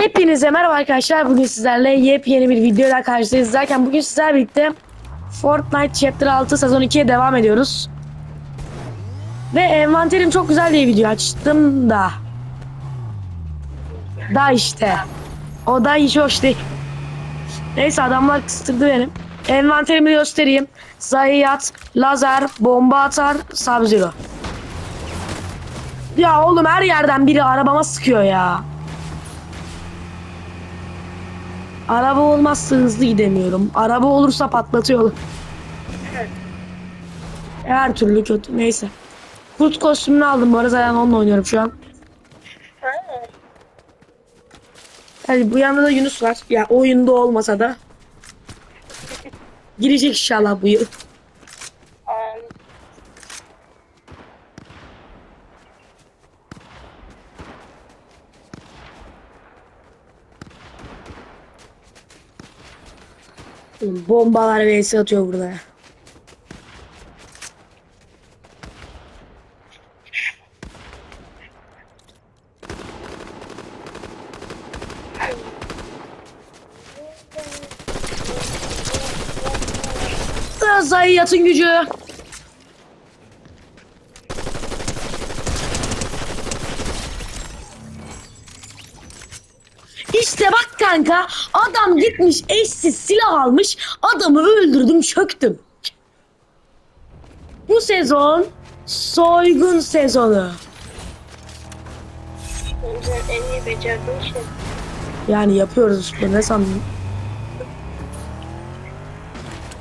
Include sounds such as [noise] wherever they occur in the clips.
Hepinize merhaba arkadaşlar. Bugün sizlerle yepyeni bir videoyla karşınızdayız. Zaten bugün sizlerle birlikte Fortnite Chapter 6 sezon 2'ye devam ediyoruz. Ve envanterim çok güzel diye video açtım da. Da işte. O da hiç hoş değil. Neyse adamlar kıstırdı benim. Envanterimi göstereyim. Zayiat, lazer, bomba atar, Sub-Zero. Ya oğlum her yerden biri arabama sıkıyor ya. Araba olmazsa hızlı gidemiyorum. Araba olursa patlatıyor. Her türlü kötü. Neyse. Kurt kostümünü aldım bu arada zaten onunla oynuyorum şu an. Yani bu yanda da Yunus var. Ya oyunda olmasa da. Girecek inşallah bu yıl. Bombalar vs atıyor burada. Zayiatın gücü. İşte bak kanka adam gitmiş eşsiz silah almış adamı öldürdüm çöktüm. Bu sezon soygun sezonu. En iyi becerdiğin şey. Yani yapıyoruz işte ne sandın?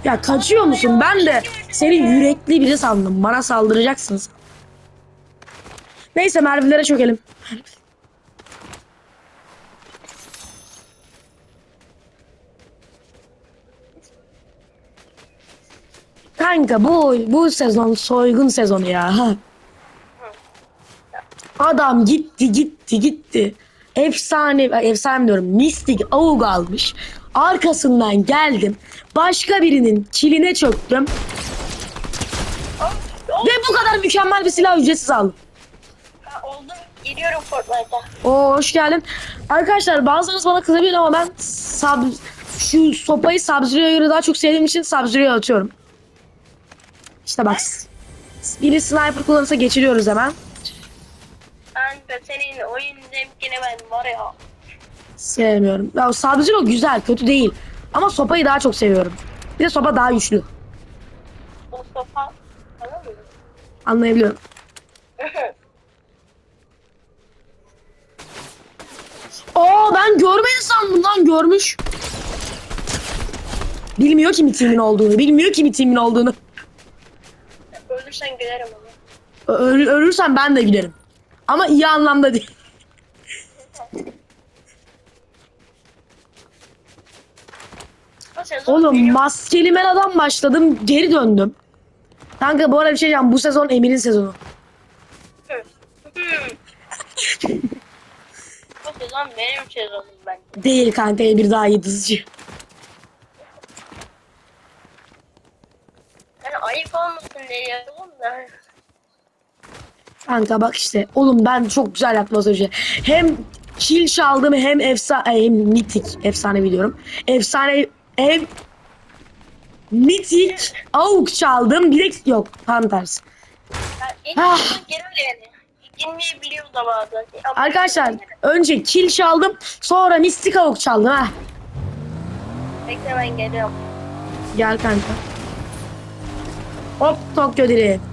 Ya kaçıyor musun? Ben de seni yürekli biri sandım. Bana saldıracaksınız. Neyse mervilere çökelim. Kanka bu bu sezon soygun sezonu ya. Adam gitti gitti gitti. Efsane efsane diyorum. Mistik avuk almış. Arkasından geldim. Başka birinin kiline çöktüm. Ve bu kadar mükemmel bir silah ücretsiz aldım. Ha. Geliyorum Fortnite'a. Oo hoş geldin. Arkadaşlar bazılarınız bana kızabilir ama ben sab şu sopayı Sub-Zero'ya göre daha çok sevdiğim için Sub-Zero'ya atıyorum. İşte bak. Biri sniper kullanırsa geçiriyoruz hemen. Kanka senin oyun zevkine ben var ya. Sevmiyorum. Ya Sub-Zero güzel, kötü değil. Ama sopayı daha çok seviyorum. Bir de sopa daha güçlü. O. Tamam mı? Anlayabiliyorum. [laughs] Aa ben görmedi sandım lan görmüş. Bilmiyor ki mitimin olduğunu. Bilmiyor ki mitimin olduğunu. Ölürsen gülerim ama. Ö- ölürsem ben de gülerim. Ama iyi anlamda değil. Oğlum maskeli meladan başladım geri döndüm. Kanka bu arada bir şey diyeceğim. Bu sezon Emir'in sezonu. O sezon benim sezonum bence. Değil kanka Emir daha iyi dızcı. Yani da. Kanka bak işte. Oğlum ben çok güzel yaptım az önce. Hem kill çaldım hem efsane hem mitik efsane biliyorum. Efsane hem mitik avuk çaldım. De yok tam tersi. Yani Ah. yani. Da bazen. Ama- Arkadaşlar önce kill çaldım sonra mistik avuk çaldım ha. Bekle ben geliyorum. Gel kanka. Hop Tokyo Drift.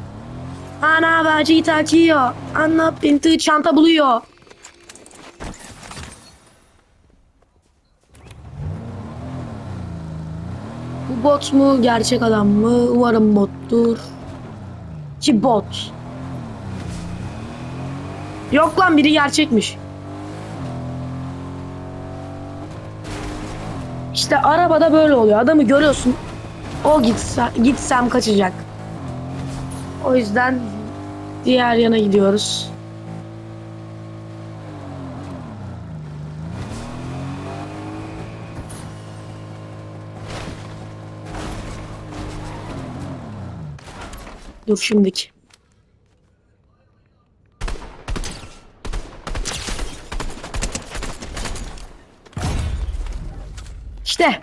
Ana bacı takıyor. Anna pinti çanta buluyor. Bu bot mu gerçek adam mı? Umarım bottur. Ki bot. Yok lan biri gerçekmiş. İşte arabada böyle oluyor. Adamı görüyorsun. O gitse, gitsem kaçacak. O yüzden diğer yana gidiyoruz. Dur şimdiki. İşte.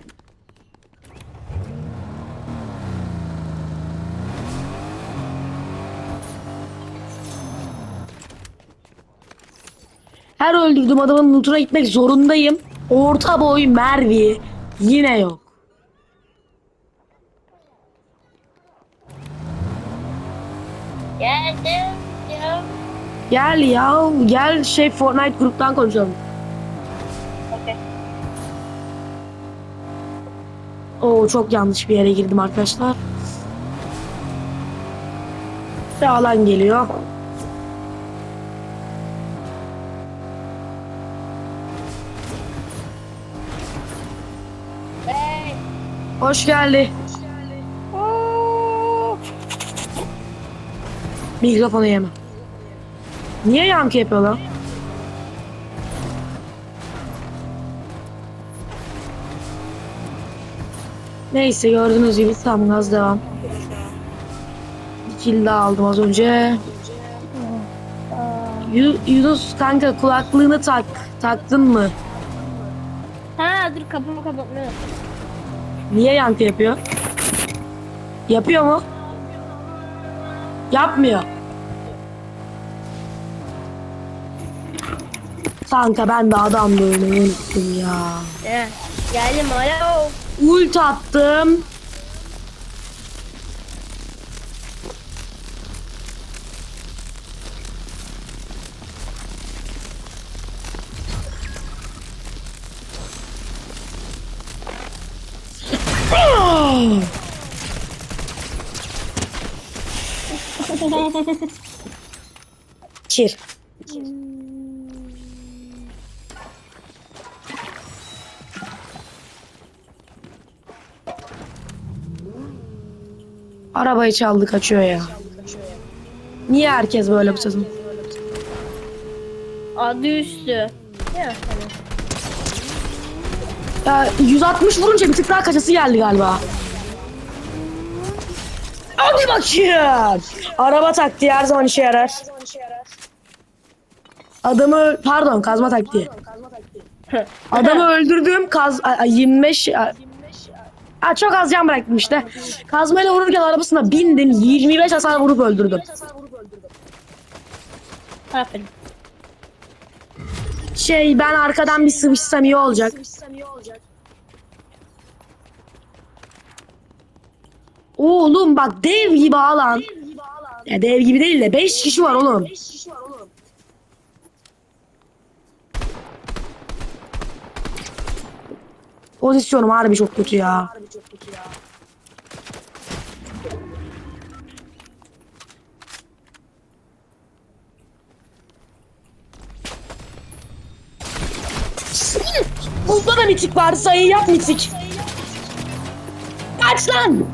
Her öldürdüğüm adamın lootuna gitmek zorundayım. Orta boy Mervi yine yok. Geldim. Ya. Gel ya gel şey Fortnite gruptan konuşalım. Okey. Oo çok yanlış bir yere girdim arkadaşlar. Ve alan geliyor. Hoş geldi. Mikrofonu yeme. Niye yankı yapıyor lan? Neyse gördüğünüz gibi tam gaz devam. Bir kill daha aldım az önce. Yu- Yunus kanka kulaklığını tak. Taktın mı? Ha dur kapımı kapatmıyorum. Niye yankı yapıyor? Yapıyor mu? Yapmıyor. Kanka ben de adam böyle unuttum ya. Ya. Geldim alo. Ult attım. Çir. Arabayı çaldı kaçıyor ya. Niye herkes böyle bu sezon? Adı üstü. Ya. Ya 160 vurunca bir tık daha kaçası geldi galiba. Hadi bakayım. Araba taktiği her zaman işe yarar. Adamı pardon kazma taktiği. Adamı öldürdüğüm kaz a- a- 25 a- Ha, çok az can bıraktım işte. Kazmayla vururken arabasına bindim 25 hasar vurup öldürdüm. Aferin. Şey ben arkadan bir sıvışsam iyi olacak. Oğlum bak dev gibi alan. Ya dev gibi değil de 5 kişi var oğlum. Pozisyonum harbi çok kötü ya. Bunda da mitik var. Sayı yap mitik. Kaç lan.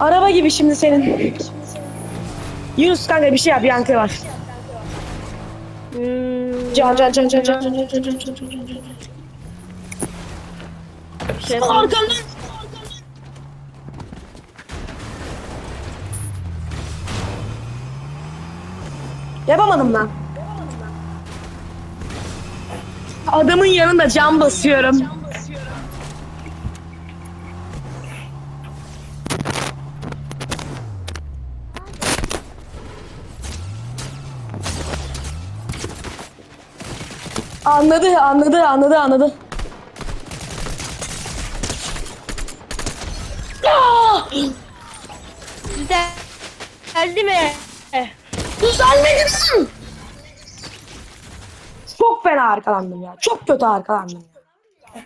Araba gibi şimdi senin. Yunus kanka bir şey yap yankı var. Hmm, Can can can can can can can can can can can şey Arkandan. Yapamadım lan. Adamın yanında cam basıyorum. Anladı, anladı, anladı, anladı. Güzel. Geldi mi? Düzelmedi lan! Çok fena arkalandım ya. Çok kötü arkalandım ya.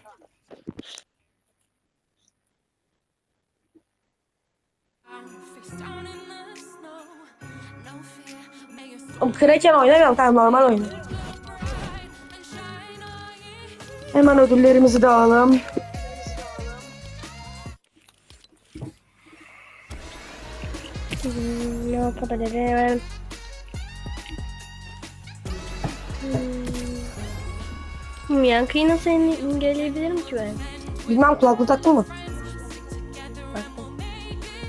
Oğlum Kraken oynamıyorum kanka normal oynuyorum. Hemen ödüllerimizi de alalım. Hmm, ne yapabilirim? Hmm. Yankıyı nasıl engelleyebilirim ki ben? Bilmem kulaklık taktın mı? Baktım.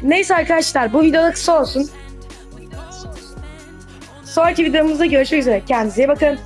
Neyse arkadaşlar bu videoluk kısa olsun. Sonraki videomuzda görüşmek üzere. Kendinize iyi bakın.